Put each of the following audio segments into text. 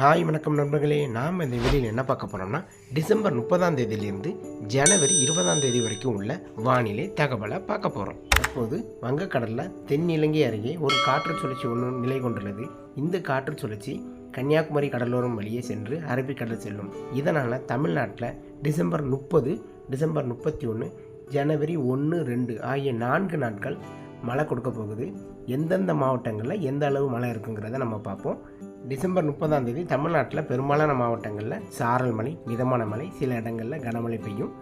Hi வணக்கம் நண்பர்களே. நாம் இந்த வெளியில் என்ன பார்க்க போகிறோம்னா டிசம்பர் முப்பதாம் தேதியிலிருந்து ஜனவரி இருபதாம் தேதி வரைக்கும் உள்ள வானிலை தகவலை பார்க்க போகிறோம் தற்போது வங்கக்கடலில் தென்னிலங்கை அருகே ஒரு காற்று சுழற்சி ஒன்று நிலை கொண்டுள்ளது. இந்த காற்று சுழற்சி கன்னியாகுமரி கடலோரம் வழியே சென்று அரபிக்கடல் செல்லும். இதனால் தமிழ்நாட்டில் டிசம்பர் முப்பது டிசம்பர் முப்பத்தி ஒன்று ஜனவரி ஒன்று ரெண்டு ஆகிய நான்கு நாட்கள் மழை கொடுக்க போகுது. எந்தெந்த மாவட்டங்களில் எந்த அளவு மழை இருக்குங்கிறத நம்ம பார்ப்போம். டிசம்பர் முப்பதாம் தேதி தமிழ்நாட்டில் பெரும்பாலான மாவட்டங்களில் சாரல் மழை மிதமான மழை சில இடங்களில் கனமழை பெய்யும்.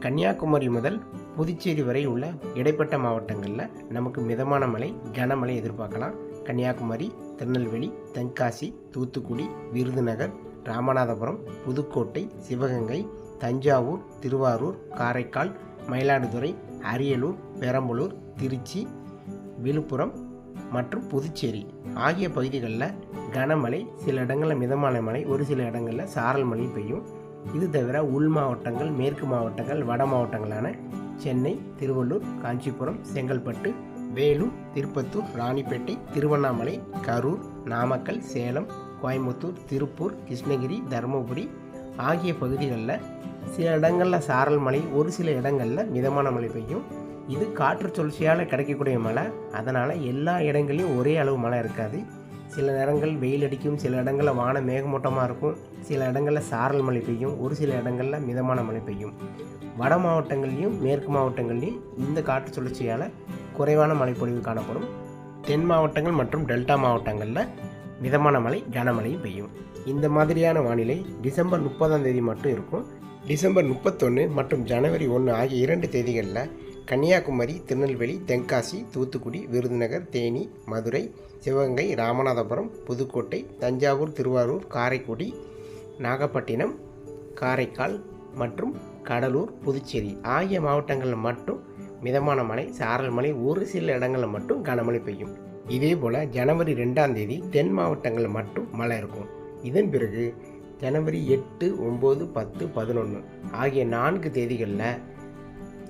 கன்னியாகுமரி முதல் புதுச்சேரி வரை உள்ள இடைப்பட்ட மாவட்டங்களில் நமக்கு மிதமான மழை கனமழை எதிர்பார்க்கலாம். கன்னியாகுமரி திருநெல்வேலி தென்காசி தூத்துக்குடி விருதுநகர் ராமநாதபுரம் புதுக்கோட்டை சிவகங்கை தஞ்சாவூர் திருவாரூர் காரைக்கால் மயிலாடுதுறை அரியலூர் பெரம்பலூர் திருச்சி விழுப்புரம் மற்றும் புதுச்சேரி ஆகிய பகுதிகளில் கனமழை சில இடங்களில் மிதமான மழை ஒரு சில இடங்களில் சாரல் மழை பெய்யும். இது தவிர உள் மாவட்டங்கள் மேற்கு மாவட்டங்கள் வட மாவட்டங்களான சென்னை திருவள்ளூர் காஞ்சிபுரம் செங்கல்பட்டு வேலூர் திருப்பத்தூர் ராணிப்பேட்டை திருவண்ணாமலை கரூர் நாமக்கல் சேலம் கோயம்புத்தூர் திருப்பூர் கிருஷ்ணகிரி தருமபுரி ஆகிய பகுதிகளில் சில இடங்களில் சாரல் மழை ஒரு சில இடங்களில் மிதமான மழை பெய்யும். இது காற்று சுழற்சியால் கிடைக்கக்கூடிய மழை. அதனால் எல்லா இடங்களையும் ஒரே அளவு மழை இருக்காது. சில நேரங்கள் வெயில் அடிக்கும் சில இடங்களில் வானம் மேகமூட்டமாக இருக்கும். சில இடங்களில் சாரல் மழை பெய்யும். ஒரு சில இடங்களில் மிதமான மழை பெய்யும். வட மாவட்டங்கள்லையும் மேற்கு மாவட்டங்கள்லையும் இந்த காற்று சுழற்சியால் குறைவான மழைப்பொழிவு காணப்படும். தென் மாவட்டங்கள் மற்றும் டெல்டா மாவட்டங்களில் மிதமான மழை கனமழையும் பெய்யும். இந்த மாதிரியான வானிலை டிசம்பர் முப்பதாம் தேதி மட்டும் இருக்கும். டிசம்பர் முப்பத்தொன்று மற்றும் ஜனவரி ஒன்று ஆகிய இரண்டு தேதிகளில் கன்னியாகுமரி திருநெல்வேலி தென்காசி தூத்துக்குடி விருதுநகர் தேனி மதுரை சிவகங்கை ராமநாதபுரம் புதுக்கோட்டை தஞ்சாவூர் திருவாரூர் காரைக்குடி நாகப்பட்டினம் காரைக்கால் மற்றும் கடலூர் புதுச்சேரி ஆகிய மாவட்டங்களில் மட்டும் மிதமான மழை சாரல் மழை ஒரு சில இடங்களில் மட்டும் கனமழை பெய்யும். இதே போல் ஜனவரி ரெண்டாம் தேதி தென் மாவட்டங்களில் மட்டும் மழை இருக்கும். இதன் பிறகு ஜனவரி எட்டு ஒம்பது பத்து பதினொன்று ஆகிய நான்கு தேதிகளில்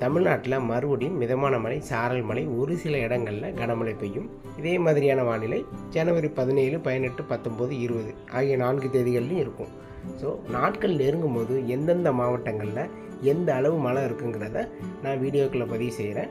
தமிழ்நாட்டில் மறுபடியும் மிதமான மழை சாரல் மழை ஒரு சில இடங்களில் கனமழை பெய்யும். இதே மாதிரியான வானிலை ஜனவரி பதினேழு பதினெட்டு பத்தொம்போது இருபது ஆகிய நான்கு தேதிகள்லையும் இருக்கும். ஸோ நாட்கள் நெருங்கும் போது எந்தெந்த மாவட்டங்களில் எந்த அளவு மழை இருக்குங்கிறத நான் வீடியோக்களை பதிவு செய்கிறேன்